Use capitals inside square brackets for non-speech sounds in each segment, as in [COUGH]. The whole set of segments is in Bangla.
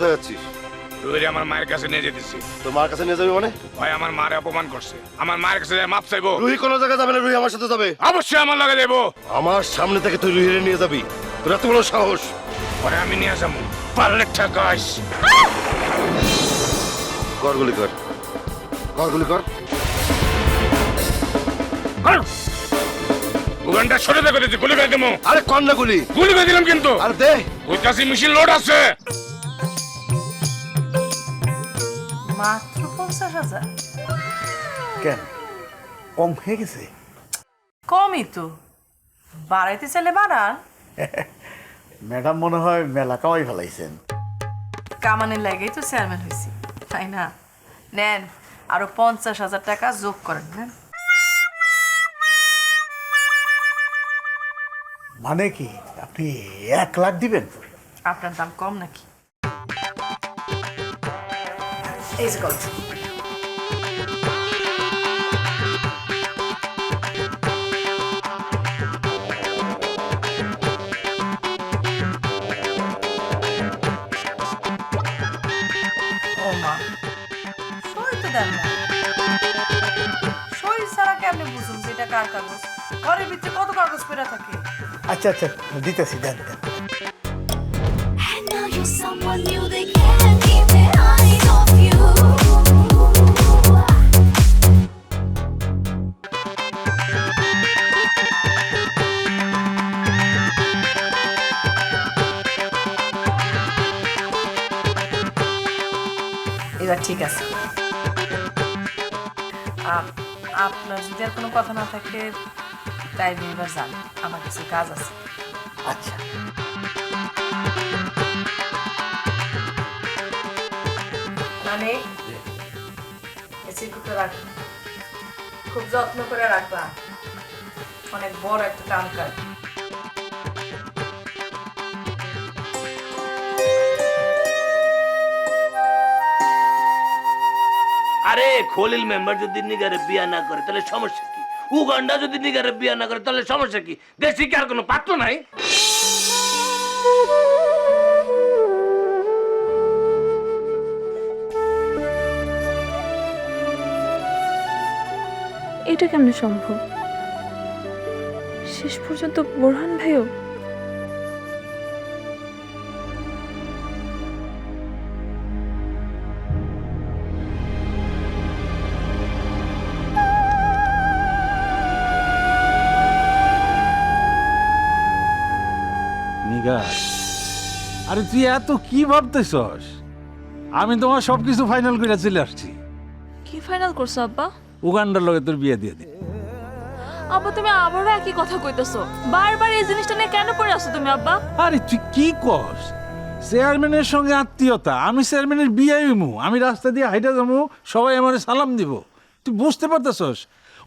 কোথায় যাচ্ছিস? রুহিরে আমার মায়ের কাছে নিয়ে যেতেছি। তোর মার কাছে নিয়ে যাবি মানে? ভাই আমার মারে অপমান করছে। আমার মায়ের কাছে মাপ চাইব। রুহি কোনো জায়গায় যাবে না রুহি আমার সাথে যাবে। অবশ্যই আমার লাগে দেবো আমার সামনে থেকে তুই রুহিরে নিয়ে যাবি। তোর এত বড় সাহস। পরে আমি নিয়ে যাব। পারলে ঠেকাইস। কর গুলি কর। কর গুলি কর। সরে দেখো দিচ্ছি গুলি করে দেবো। আরে কর না গুলি। গুলি করে দিলাম কিন্তু। আরে দে। ওই কাছে মিশিল লোড আছে। মাত্র পঞ্চাশ হাজার কেন? কম হয়ে গেছে? কমই তো। বাড়াইতে চাইলে বাড়ান। [LAUGHS] ম্যাডাম মনে হয় মেলা কামাই ফেলাইছেন। কামানের লাগেই তো চেয়ারম্যান হয়েছি তাই না? নেন আরও পঞ্চাশ হাজার টাকা যোগ করেন নেন। মানে কি আপনি এক লাখ দিবেন? আপনার দাম কম নাকি? পেরা থাকে? আচ্ছা আচ্ছা দিতেছি দেন দেন। এবার ঠিক আছে। আপ- আপনার যদি আর কোনো কথা না থাকে তাই আমি এবার যান আমার কিছু কাজ আছে। আচ্ছা। মানে চিকুটা রাখ। খুব যত্ন করে রাখবা অনেক বড় একটা কাম কাজ। আরে খলিল মেম্বার যদি নিগারে বিয়া না করে, তাহলে সমস্যা কি? উগান্ডা যদি নিগারে বিয়া না করে, তাহলে সমস্যা কি? দেশি কি আর কোনো পাত্র নাই? এটা কেমনে সম্ভব? শেষ পর্যন্ত বোরহান ভাইও আরে তুই এত কি ভাবতেছস? আমি তোমার সবকিছু ফাইনাল করে চলে আসছি। কি ফাইনাল করছ আব্বা? উগান্ডার লগে তোর বিয়ে দিয়ে দে। আব্বা তুমি আবারও একই কথা কইতেছো। বারবার এই জিনিসটা নিয়ে কেন পড়ে আসো তুমি আব্বা? আরে তুই কি কস? চেয়ারম্যানের সঙ্গে আত্মীয়তা আমি চেয়ারম্যানের বিয়ে হইমু আমি রাস্তা দিয়ে হাইটা যাব সবাই আমার সালাম দিব। তুই বুঝতে পারতেছস?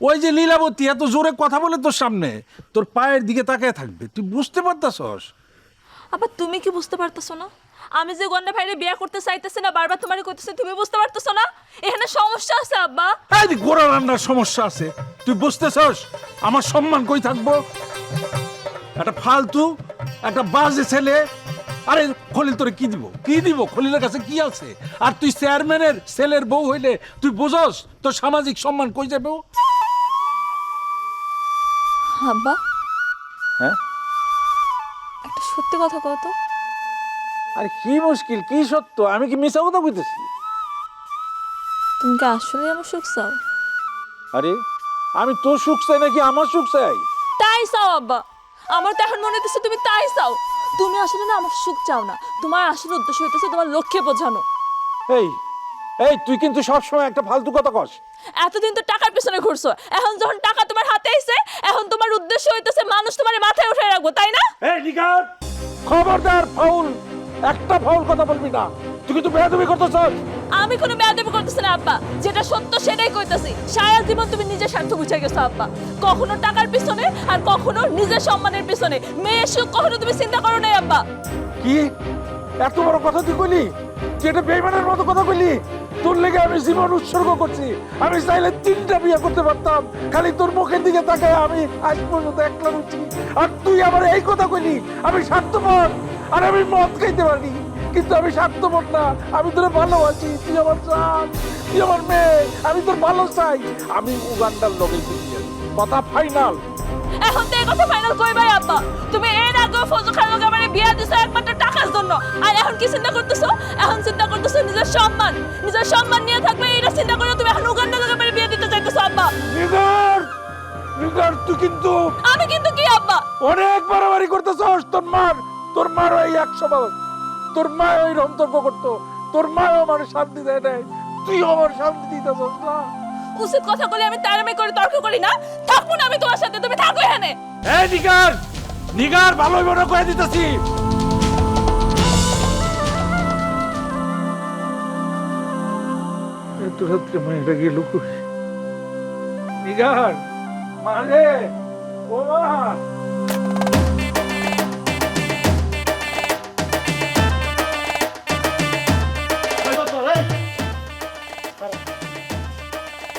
ওই যে লীলাবতী এত জোরে কথা বলে তোর সামনে তোর পায়ের দিকে তাকায় থাকবে। তুই বুঝতে পারতেছস? আব্বা তুমি কি বুঝতে পারতেছো না? আমি যে গন্ডা ভাইরে বিয়ে করতে চাইতেছি না বারবার তোমারে কইতেছি তুমি বুঝতে পারতেছো না? এখানে সমস্যা আছে আব্বা। এই গোড়া রান্নার সমস্যা আছে তুই বুঝতেছস? আমার সম্মান কই থাকব? একটা ফালতু একটা বাজে ছেলে। আরে খলিল তোরে কি দিব? কি দিব? খলিলের কাছে কি আছে? আর তুই চেয়ারম্যানের ছেলের বউ হইলে তুই বুঝস তোর সামাজিক সম্মান কই যাবে আব্বা। হ্যাঁ? সত্যি কথা কত আরে কি মুশকিল কি সত্য? আমি কি মিশা কথা কইতেছি? তুমি কি আসলে আমার সুখ চাও? আরে আমি তোর সুখ চাই নাকি আমার সুখ চাই? তাই চাও আব্বা। আমার তো এখন মনে হচ্ছে তুমি তাই চাও। তুমি আসলে না আমার সুখ চাও না। তোমার আসলে উদ্দেশ্য হইতেছে তোমার লক্ষ্যে বোঝানো। এই এই তুই কিন্তু সবসময় একটা ফালতু কথা কস। এতদিন তো টাকার পেছনে ঘুরছো। এখন যখন টাকা তোমার হাতে আইছে এখন তোমার উদ্দেশ্য হইতেছে মানুষ তোমার মাথায় উঠে রাখব তাই না? এই নিগার খবরদার ফাউল একটা ফাউল কথা বলবি না। তুই কিন্তু বেয়াদবি করতেছ। আমি কোনো বেয়াদবি করতেছি না আব্বা। যেটা সত্য সেটাই কইতাছি। সারা জীবন তুমি নিজের স্বার্থ বুঝে গেছো আব্বা। কখনো টাকার পিছনে আর কখনো নিজের সম্মানের পিছনে। মেয়ে সুখ কখনো তুমি চিন্তা করো নাই আব্বা। কি? এত বড় কথা তুই কইলি? তুই বেইমানের মতো কথা কইলি তোর লেগে আমি জীবন উৎসর্গ করছি। আমি চাইলে তিনটা বিয়ে করতে পারতাম। খালি তোর মুখের দিকে তাকায় আমি আজ পর্যন্ত একলা রুচি আর তুই আমার এই কথা কইলি, আমি স্বার্থপর। আর আমি মদ খাইতে পারি কিন্তু আমি স্বার্থপর না। আমি তোর ভালোবাসি। তুই আমার জান তুই আমার মেয়ে। আমি তোর ভালো চাই। আমি উগান্ডার লোকে কথা ফাইনাল এখন তো এই কথা ফাইনাল কইবাই আব্বা? তুমি এর আগে ফজল খান লোকে আমারে বিয়া দিছো একমাত্র টাকার জন্য। আর এখন কি চিন্তা করতেছো? এখন চিন্তা করতেছো নিজের সম্মান। নিজের সম্মান নিয়ে থাকলে এটা চিন্তা করে তুমি এখন উগান্ডা লোকে আমারে বিয়া দিতে চাইতেছো আব্বা। নিগার নিগার তুই কিন্তু আমি কিন্তু কি আব্বা? অনেক বাড়াবাড়ি করতেছস তোর মার তোর মার ওই একশো বার তোর মা ওই মন্তব্য করতো। তোর মা আমার শান্তি দেয় নাই। তুই আমার শান্তি দিতেছস না। উচিত কথা বলে আমি তারামি করে তর্ক করি না। থাকব না আমি তোমার সাথে তুমি থাকো এখানে। এই নিগার নিগার ভালোই মনে করে দিতেছি। এত রাত্রে গেল কই? নিগার মারে ও মা।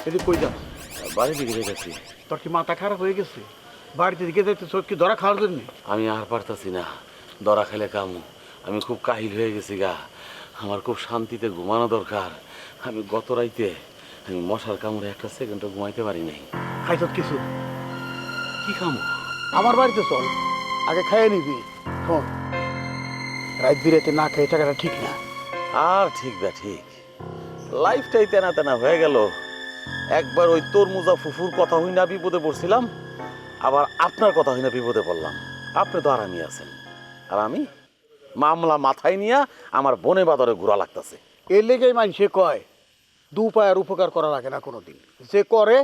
এদিক কই যাস বাড়ি দিকে যেতেছি তোর কি মাথা খারাপ হয়ে গেছে? বাড়িতে দিকে যাইতে তোর কি ধরা খাওয়ার জন্য? আমি আর পারতাছি না। দরা খেলে কামু। আমি খুব কাহিল হয়ে গেছি গা। আমার খুব শান্তিতে ঘুমানো দরকার। আমি গত রাইতে আমি মশার কামড়ে একটা সেকেন্ডও ঘুমাইতে পারি নাই। খাইছ কিছু? কি খামু আমার বাড়িতে চল। আগে খাইয়ে নিবি। শোন রাত বিরাতে না খেয়ে টাকাটা ঠিক না। আর ঠিক বা ঠিক। লাইফটাই তেনা তেনা হয়ে গেল। একবার ওই তোর তরমুজা ফুফুর কথা হই না বিপদে পড়ছিলাম। আবার আপনার কথা না বিপদে পড়লাম। আপনি তো আরামই আছেন। আর আমি? মামলা মাথায় নিয়ে আমার বনে বাদরে ঘোরা লাগতেছে। এর লেগেই মানুষে কয় দু পায়ের উপকার করা লাগে না কোনো দিন যে করে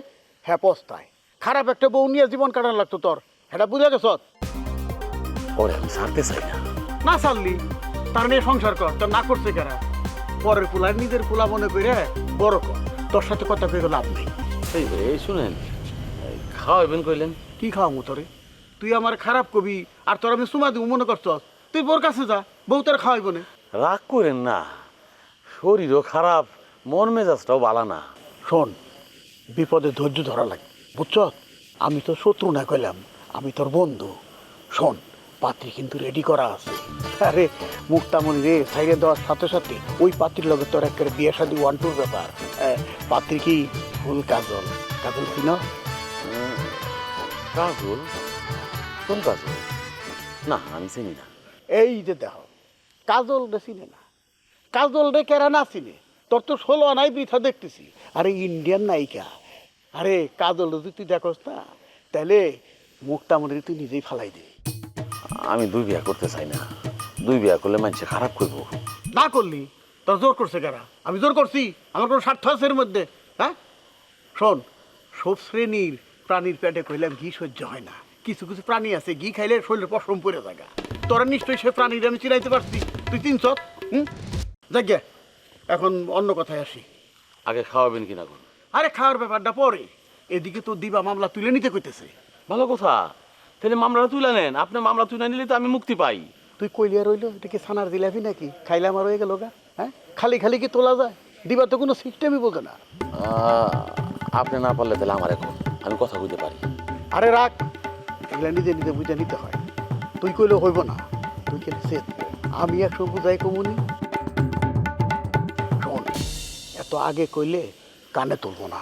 হ্যাঁ পস্তায়। খারাপ একটা বউ নিয়ে জীবন কাটানো লাগতো তোর। এটা বুঝে গেছ? ওরে আমি ছাড়তে চাই না। না ছাড়লি? তার নিয়ে সংসার কর তোর না করছে কারা? পরের পোলা নিজের পোলা মনে করে বড় কর। তোর সাথে কথা কয়ে লাভ নেই। এই শুনেন খাওয়াবেন কইলেন? কি খাওয়াবো তোরে? তুই আমার খারাপ কবি আর তোর আমি সুমা দিব মনে করছস? তুই বোর কাছে যা বউ তোর খাওয়াইব না। রাগ করেন না। শরীরও খারাপ মন মেজাজটাও বালা না। শোন বিপদে ধৈর্য ধরা লাগে বুঝছ আমি তো শত্রু না কইলাম আমি তোর বন্ধু। শোন পাত্রী কিন্তু রেডি করা আছে। আরে মুক্তামণি রে সাইডে দেওয়ার সাথে সাথে ওই পাত্রীর লগে তোর একটা বিয়ে শাদি ওয়ান টুর ব্যাপার। হ্যাঁ, পাত্রী কি? ফুল কাজল। কাজল চিন কাজল কোন কাজল না আমি চিনি না। এই যে দেখ কাজল রে চিনে না। কাজল রে কেরা না চিনে? তোর তো ষোলো আনাই বৃথা দেখতেছি। আরে ইন্ডিয়ান নায়িকা। আরে কাজল যদি তুই দেখোস না তাহলে মুক্তামণি তুই নিজেই ফালাই দে। আমি দুই বিয়া করতে চাই না। দুই বিয়া করলে মানুষে খারাপ করব। না করলি? তোর জোর করছে কারা? আমি জোর করছি। আমার কোনো স্বার্থ আছে এর মধ্যে হ্যাঁ? শোন সব শ্রেণির প্রাণীর পেটে কইলাম ঘি সহ্য হয় না। কিছু কিছু প্রাণী আছে ঘি খাইলে শরীরে পশম পড়ে থাকা তোরা নিশ্চয়ই সে প্রাণীর আমি চিনাইতে পারছি। তুই চিনছ হুম? যাক এখন অন্য কথায় আসি। আগে খাওয়াবেন কিনা কোন আরে খাওয়ার ব্যাপারটা পরে। এদিকে তো দিবা মামলা তুলে নিতে কইতেছে। ভালো কথা। তাহলে মামলা তুলে নেন। আপনি মামলা তুলে নিলে তো আমি মুক্তি পাই। তুই কইলিয়া রইল এটা কি ছানার জিলাপি নাকি? খাইলে আমার হয়ে গেল গা হ্যাঁ? খালি খালি কি তোলা যায়? দিবা তো কোনো সিস্টেমই বোঝে না। আপনি না পারলে তাহলে আমার এখন। আমি কথা বুঝতে পারি। আরে রাখ এগুলা নিজে নিজে বুঝে নিতে হয়। তুই কইলে হইব না তুই কেন সেত আমি একশো বুঝাই কমুনি। শোন এত আগে কইলে কানে তুলবো না।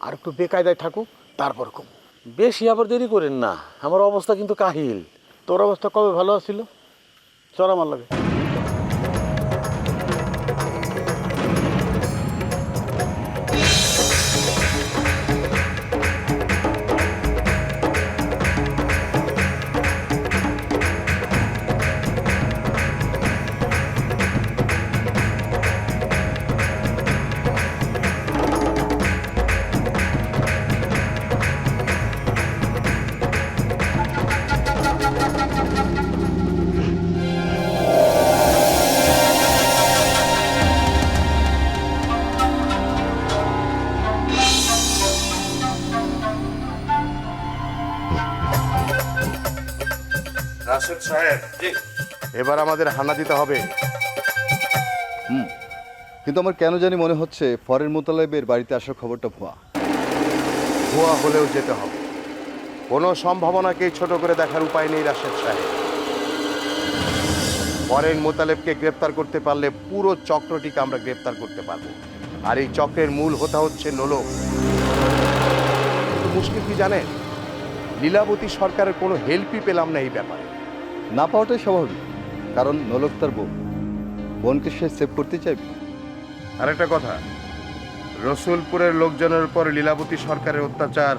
আর একটু বেকায়দায় থাকুক তারপর কম। বেশি আবার দেরি করেন না আমার অবস্থা কিন্তু কাহিল। তোর অবস্থা কবে ভালো আছিল? চল আমার লাগে। রাশেদ সাহেব এবার আমাদের হানা দিতে হবে। হুম। কিন্তু আমার কেন জানি মনে হচ্ছে ফরেন মোতালেবের বাড়িতে আসার খবরটা ভুয়া। ভুয়া হলেও যেতে হবে। কোনো সম্ভাবনাকেই ছোট করে দেখার উপায় নেই রাশেদ সাহেব। ফরেন মোতালেবকে গ্রেপ্তার করতে পারলে পুরো চক্রটিকে আমরা গ্রেপ্তার করতে পারব। আর এই চক্রের মূল হোতা হচ্ছে নোলক মুশকিল কি জানেন? লীলাবতী সরকারের কোনো হেল্পই পেলাম না এই ব্যাপারে। না পাওয়াটাই স্বাভাবিক কারণ নলক তার বোন বোনকে সে সেভ করতে চাইবে। আর একটা কথা রসুলপুরের লোকজনের উপর লীলাবতী সরকারের অত্যাচার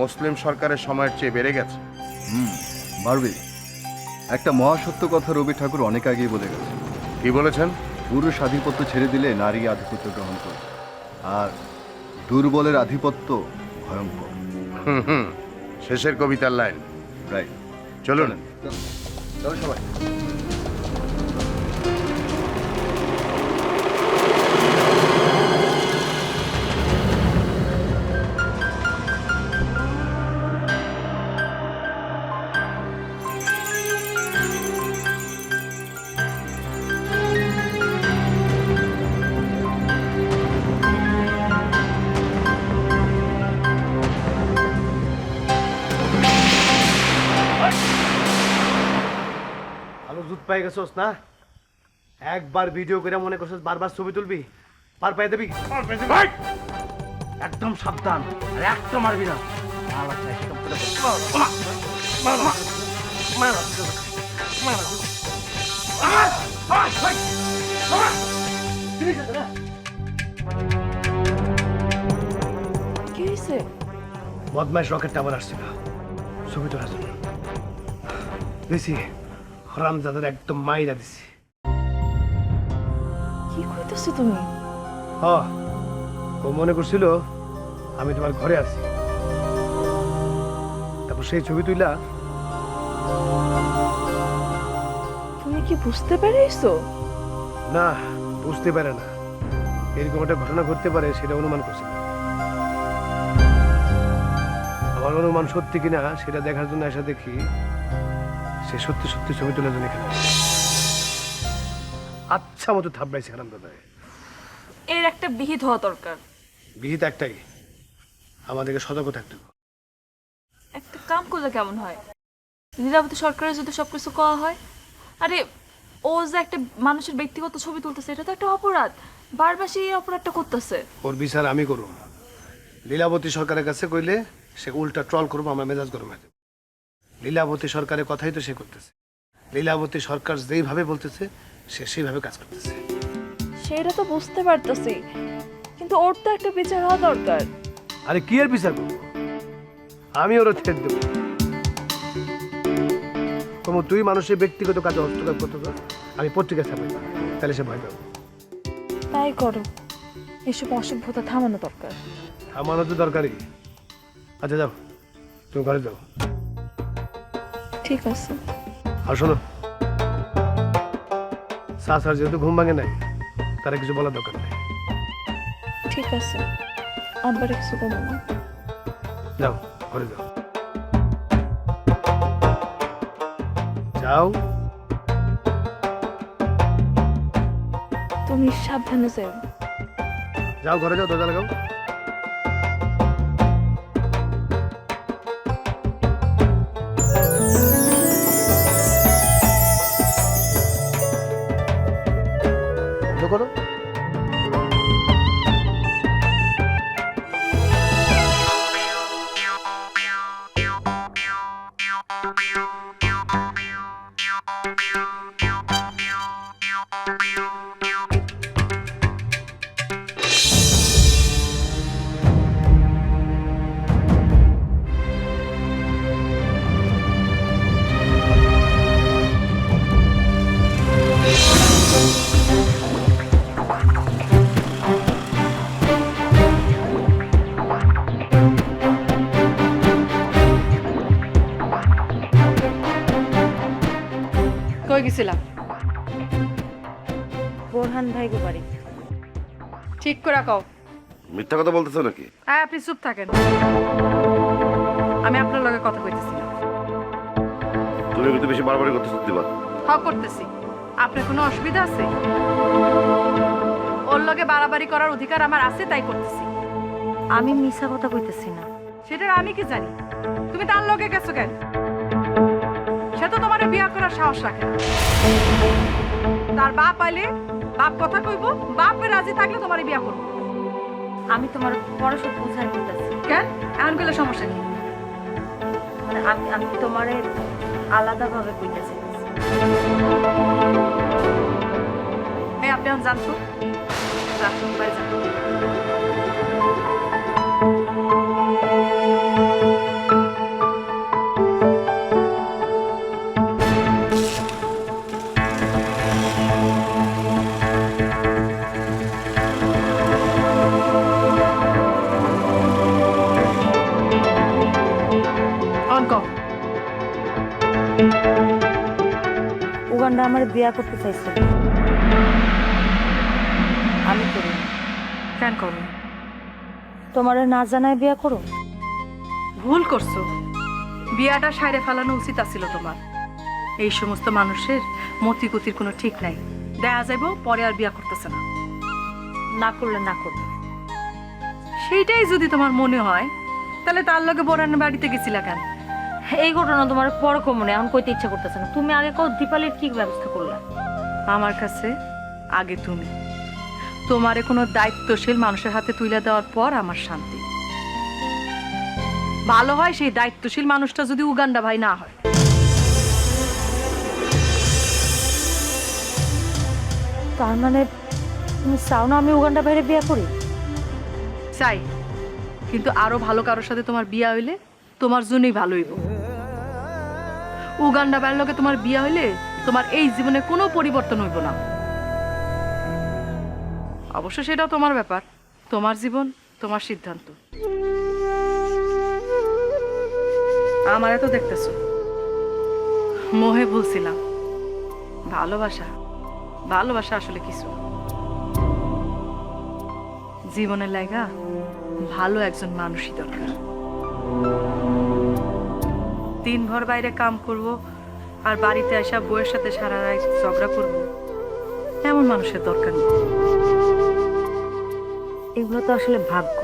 মুসলিম সরকারের সময়ের চেয়ে বেড়ে গেছে। হুম বাড়বে একটা মহাসত্য কথা রবি ঠাকুর অনেক আগেই বলে গেছে। কি বলেছেন? পুরুষ আধিপত্য ছেড়ে দিলে নারী আধিপত্য গ্রহণ করে আর দুর্বলের আধিপত্য ভয়ঙ্কর। হুম হুম শেষের কবিতার লাইন। রাইট চলুন। চলো সবাই। গেছোস না? একবার ভিডিও করে মনে করছিস বারবার ছবি তুলবি পার পাই দেবি? একদম সাবধান আর একটা মারবি না। বদমাইশ রকেটটা আবার আসছিল ছবি তোলার জন্য। দিছি হরামজাদার একদম মাইরা দিছি। কি কইতেছো তুমি? হ ও মনে করছিল আমি তোমার ঘরে আছি। তারপর সেই ছবি তুইলা তুমি কি বুঝতে পেরেছ? না বুঝতে পারে না। এরকম একটা ঘটনা ঘটতে পারে সেটা অনুমান করছে আমার অনুমান সত্যি কিনা সেটা দেখার জন্য এসে দেখি সে সত্যি সত্যি ছবি তোলার জন্য এখানে আচ্ছা মতো থাপড়াইছে হারাম দাদা এর একটা বিহিত হওয়া দরকার। বিহিত একটাই। আমাদেরকে সতর্ক থাকতে হবে। একটা কাম করলে কেমন হয়? লীলাবতী সরকারের যদি সবকিছু কওয়া হয় আরে ও যে একটা মানুষের ব্যক্তিগত ছবি তুলতেছে এটা তো একটা অপরাধ। বারবার সেই অপরাধটা করতেছে। ওর বিচার আমি করব। লীলাবতী সরকারের কাছে কইলে সে উল্টা ট্রল করব আমার মেজাজ গরম হয়ে যাবে। লীলাবতী সরকারের কথাই তো সে করতেছে। লীলাবতী সরকার যেইভাবে বলতেছে সে সেইভাবে কাজ করতেছে। সেটা তো বুঝতে পারতেছি কিন্তু ওর তো একটা বিচার হওয়া দরকার। আরে কি আর বিচার করব? আমি ওর ছেড়ে দেবো। তোমার তুই মানুষের ব্যক্তিগত কাজে হস্তক্ষেপ করতে পার আমি পত্রিকা ছাপাই তাহলে সে ভয় পাবে। তাই করো। এসব অসভ্যতা থামানো দরকার। আমারও তো দরকারই। আচ্ছা যাও। তুমি ঘরে যাও। ঠিক আছে। আর শোনো সাসার যেহেতু ঘুম ভাঙে নাই তারা কিছু বলার দরকার নেই। ঠিক আছে আবার কিছু করব না। যাও ঘরে যাও। যাও। তুমি সাবধানে যাও। যাও ঘরে যাও দরজা লাগাও। বোরহান ভাই গো বাড়ি। ঠিক করে কও। মিথ্যা কথা বলতেছো নাকি? হ্যাঁ আপনি চুপ থাকেন। আমি আপনার লগে কথা কইতেছি। না তুমি কিন্তু বেশি বারবারই করতেছো দিবা হ করতেছি। আপনার কোনো অসুবিধা আছে? ওর লগে বাড়াবাড়ি করার অধিকার আমার আছে তাই করতেছি। আমি মিশা কথা কইতেছি না। সেটা আমি কি জানি? তুমি তার লগে গেছো কেন? সেটা তো তোমার বিয়া করার সাহস রাখে না। তার বাপ আইলে বাপ কথা কইব বাপে রাজি থাকলে তোমার বিয়া করব। আমি তোমার পড়াশোনা বুঝার করতেছি কেন? এমন করলে সমস্যা কি? মানে আমি আমি তোমারে আলাদাভাবে কইতেছি আপনি জানতো রাখুন ভাই যান। উগান্ডা আমার বিয়া করতে চাইছে। আমি করি কেন করো তোমার না জানায় বিয়া করো? ভুল করছ। বিয়াটা সাইরে ফেলানো উচিত আছিল তোমার। এই সমস্ত মানুষের মতিগতির কোনো ঠিক নাই। দেখা যাইব পরে আর বিয়া করতেছে না। না করলে না করবে সেইটাই যদি তোমার মনে হয় তাহলে তার লগে বোরানের বাড়িতে গেছিলা কেন? এই ঘটনা তোমার পরে কমনে এখন কইতে ইচ্ছা করতেছে না। তুমি আগে কও দীপালির কি ব্যবস্থা করলা? আমার কাছে আগে তুমি। তোমারে কোনো দায়িত্বশীল মানুষের হাতে তুলে দেওয়ার পর আমার শান্তি। ভালো হয় সেই দায়িত্বশীল মানুষটা যদি উগান্ডা ভাই না হয়। তার মানে তুমি চাও না আমি উগান্ডা বাইরে বিয়ে করি? চাই। কিন্তু আরও ভালো কারোর সাথে তোমার বিয়া হইলে তোমার জন্যই ভালো হইব। উগান্ডা বাইরের লোকে তোমার বিয়া হইলে তোমার এই জীবনে কোনো পরিবর্তন হইব না। অবশ্য সেটাও তোমার ব্যাপার। তোমার জীবন, তোমার সিদ্ধান্ত। আমার এত দেখতেছ। মোহে ভুলছিলাম। ভালোবাসা ভালোবাসা আসলে কিছু। জীবনের লাগা ভালো একজন মানুষই দরকার। দিনভর বাইরে কাম করব আর বাড়িতে আসা বউয়ের সাথে সারা রাত ঝগড়া করব। এমন মানুষের দরকার নেই। এগুলো তো আসলে ভাগ্য।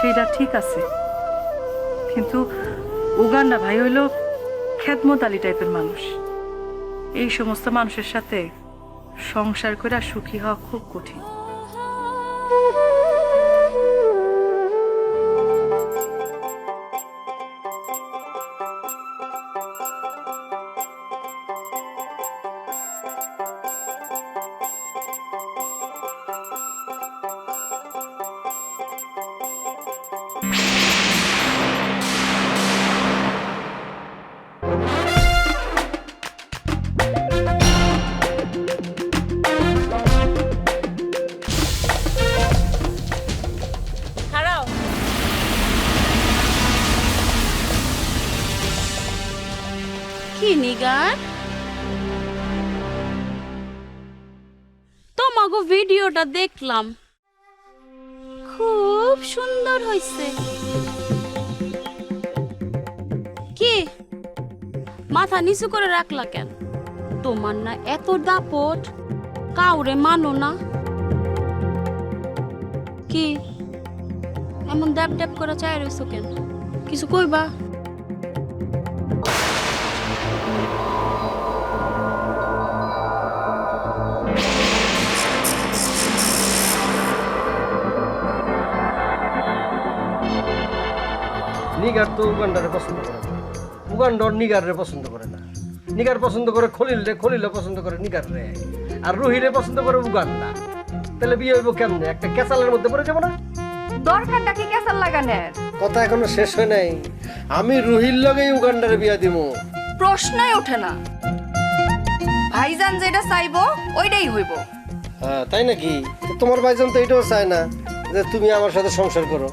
সেটা ঠিক আছে। কিন্তু উগান্ডা ভাই হইল খেদমত আলী টাইপের মানুষ। এই সমস্ত মানুষের সাথে সংসার করে সুখী হওয়া খুব কঠিন। দেখলাম। খুব সুন্দর হয়েছে কি? মাথা নিচু করে রাখলা কেন? তোমার না এত দাপট, কাউরে মানো না। কি? এমন ড্যাপ ড্যাপ করে চাই রইছো কেন? কিছু কইবা? নিগার তো উগান্ডারে পছন্দ করে না। উগান্ডর নিগারে পছন্দ করে না। নিগার পছন্দ করে খলিল রে খলিলে পছন্দ করে নিগার রে আর রুহিরে পছন্দ করে উগান্ডা। তাহলে বিয়ে হইব কেমনে? একটা কেসালের মধ্যে পড়ে যাব না? দরকারটা কি কেসার লাগানের? কথা এখনও শেষ হয় নাই। আমি রুহির লগেই উগান্ডারে বিয়া দিব প্রশ্নই ওঠে না। ভাইজান যেটা চাইব ওইটাই হইব। হ্যাঁ তাই নাকি? তোমার ভাইজান তো এটাও চায় না যে তুমি আমার সাথে সংসার করো।